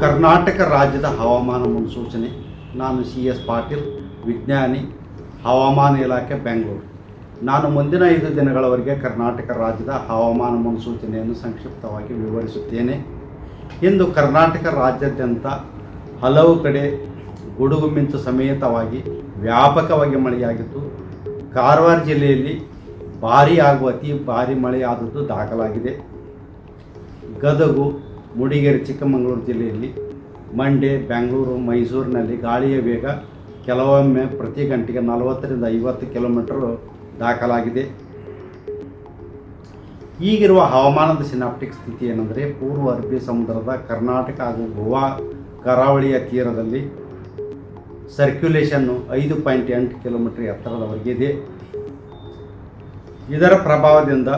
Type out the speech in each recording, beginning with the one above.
ಕರ್ನಾಟಕ ರಾಜ್ಯದ ಹವಾಮಾನ ಮುನ್ಸೂಚನೆ. ನಾನು ಸಿ ಎಸ್ ಪಾಟೀಲ್, ವಿಜ್ಞಾನಿ, ಹವಾಮಾನ ಇಲಾಖೆ, ಬೆಂಗಳೂರು. ನಾನು ಮುಂದಿನ ಐದು ದಿನಗಳವರೆಗೆ ಕರ್ನಾಟಕ ರಾಜ್ಯದ ಹವಾಮಾನ ಮುನ್ಸೂಚನೆಯನ್ನು ಸಂಕ್ಷಿಪ್ತವಾಗಿ ವಿವರಿಸುತ್ತೇನೆ. ಇಂದು ಕರ್ನಾಟಕ ರಾಜ್ಯಾದ್ಯಂತ ಹಲವು ಕಡೆ ಗುಡುಗು ಮಿಂಚು ಸಮೇತವಾಗಿ ವ್ಯಾಪಕವಾಗಿ ಮಳೆಯಾಗಿದ್ದು, ಕಾರವಾರ ಜಿಲ್ಲೆಯಲ್ಲಿ ಭಾರೀ ಆಗುವ ಅತಿ ಭಾರಿ ಮಳೆ ಆದದ್ದು ದಾಖಲಾಗಿದೆ. ಗದಗು, ಮೂಡಿಗೆರೆ, ಚಿಕ್ಕಮಗಳೂರು ಜಿಲ್ಲೆಯಲ್ಲಿ ಮಂಡ್ಯ, ಬೆಂಗಳೂರು, ಮೈಸೂರಿನಲ್ಲಿ ಗಾಳಿಯ ವೇಗ ಕೆಲವೊಮ್ಮೆ ಪ್ರತಿ ಗಂಟೆಗೆ ನಲವತ್ತರಿಂದ ಐವತ್ತು ಕಿಲೋಮೀಟರ್ ದಾಖಲಾಗಿದೆ. ಈಗಿರುವ ಹವಾಮಾನದ ಸಿನಾಪ್ಟಿಕ್ ಸ್ಥಿತಿ ಏನೆಂದರೆ, ಪೂರ್ವ ಅರಬ್ಬಿ ಸಮುದ್ರದ ಕರ್ನಾಟಕ ಹಾಗೂ ಗೋವಾ ಕರಾವಳಿಯ ತೀರದಲ್ಲಿ ಸರ್ಕ್ಯುಲೇಷನ್ನು ಐದು ಪಾಯಿಂಟ್ ಎಂಟು ಕಿಲೋಮೀಟರ್ ಎತ್ತರದವರೆಗಿದೆ ಇದರ ಪ್ರಭಾವದಿಂದ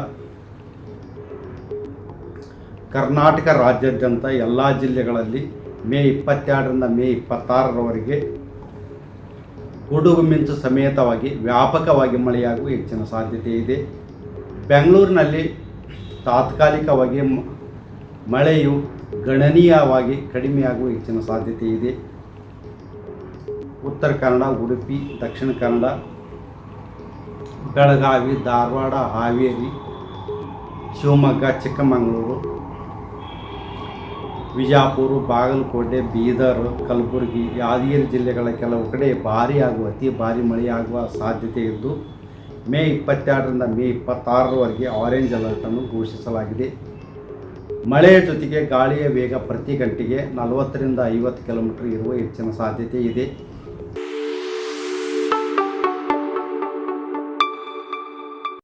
ಕರ್ನಾಟಕ ರಾಜ್ಯಾದ್ಯಂತ ಎಲ್ಲ ಜಿಲ್ಲೆಗಳಲ್ಲಿ ಮೇ ಇಪ್ಪತ್ತೆರಡರಿಂದ ಮೇ ಇಪ್ಪತ್ತಾರರವರೆಗೆ ಗುಡುಗು ಮಿಂಚು ಸಮೇತವಾಗಿ ವ್ಯಾಪಕವಾಗಿ ಮಳೆಯಾಗುವ ಹೆಚ್ಚಿನ ಸಾಧ್ಯತೆ ಇದೆ. ಬೆಂಗಳೂರಿನಲ್ಲಿ ತಾತ್ಕಾಲಿಕವಾಗಿ ಮಳೆಯು ಗಣನೀಯವಾಗಿ ಕಡಿಮೆಯಾಗುವ ಹೆಚ್ಚಿನ ಸಾಧ್ಯತೆ ಇದೆ. ಉತ್ತರ ಕನ್ನಡ, ಉಡುಪಿ, ದಕ್ಷಿಣ ಕನ್ನಡ ಬೆಳಗಾವಿ, ಧಾರವಾಡ, ಹಾವೇರಿ, ಶಿವಮೊಗ್ಗ, ಚಿಕ್ಕಮಗಳೂರು, ವಿಜಾಪುರ, ಬಾಗಲಕೋಟೆ, ಬೀದರ್, ಕಲಬುರಗಿ ಯಾದಗಿರಿ ಜಿಲ್ಲೆಗಳ ಕೆಲವು ಕಡೆ ಭಾರೀ ಆಗುವ ಅತಿ ಭಾರೀ ಮಳೆಯಾಗುವ ಸಾಧ್ಯತೆ ಇದ್ದು, ಮೇ ಇಪ್ಪತ್ತೆರಡರಿಂದ ಮೇ ಇಪ್ಪತ್ತಾರರವರೆಗೆ ಆರೆಂಜ್ ಅಲರ್ಟನ್ನು ಘೋಷಿಸಲಾಗಿದೆ. ಮಳೆಯ ಜೊತೆಗೆ ಗಾಳಿಯ ವೇಗ ಪ್ರತಿ ಗಂಟೆಗೆ ನಲವತ್ತರಿಂದ ಐವತ್ತು ಕಿಲೋಮೀಟರ್ ಇರುವ ಹೆಚ್ಚಿನ ಸಾಧ್ಯತೆ ಇದೆ.